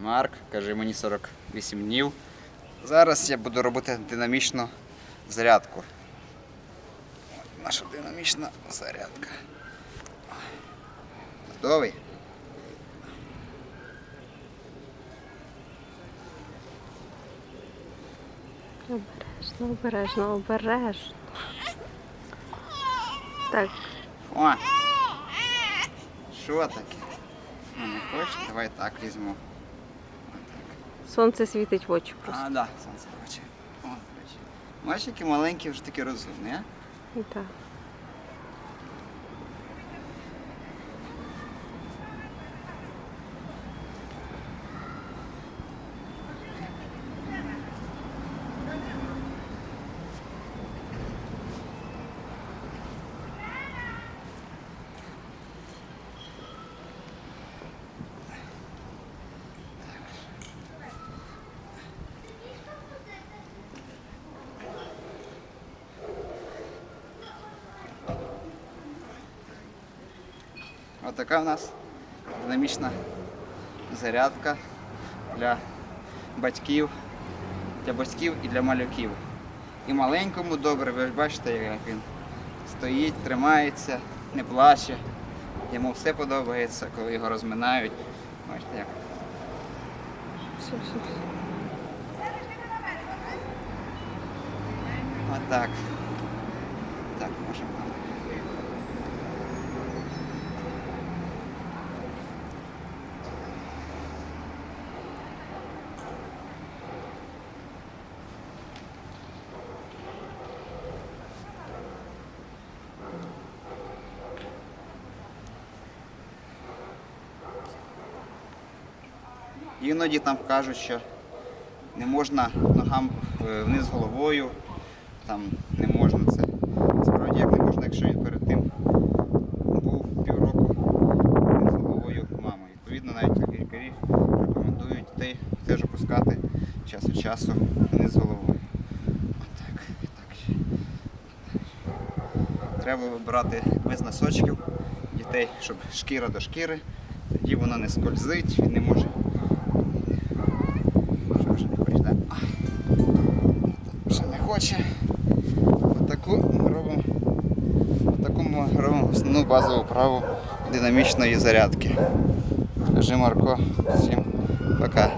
Марк, каже мені 48 днів. Зараз я буду робити динамічну зарядку. От Наша динамічна зарядка. Готовий? Обережно, обережно, обережно. Так, О! Що таке? Ну, не хочеш? Давай так візьму. Сонце світить в очі просто. А, да, сонце хоче. О, бачиш. Які маленькі вже такі розумні, а? Так. Отака у нас динамічна зарядка для батьків, для батьків і для малюків. І маленькому добре, ви ж бачите, як він стоїть, тримається, не плаче. Йому все подобається, коли його розминають. Бачите, як. Отак. Так, можемо. Іноді там кажуть, що не можна ногам е, вниз головою, там не можна це. Справді як не можна, якщо він перед тим був півроку вниз головою мамою. Відповідно, навіть лікарі рекомендують дітей теж опускати час від часу вниз головою. Отак, так. Треба вибирати без носочків дітей, щоб шкіра до шкіри, тоді воно не скользить, він не може. Вже отаку ми робимо, отаку ми робимо основну базову вправу динамічної зарядки. Скажи Марко, всім пока.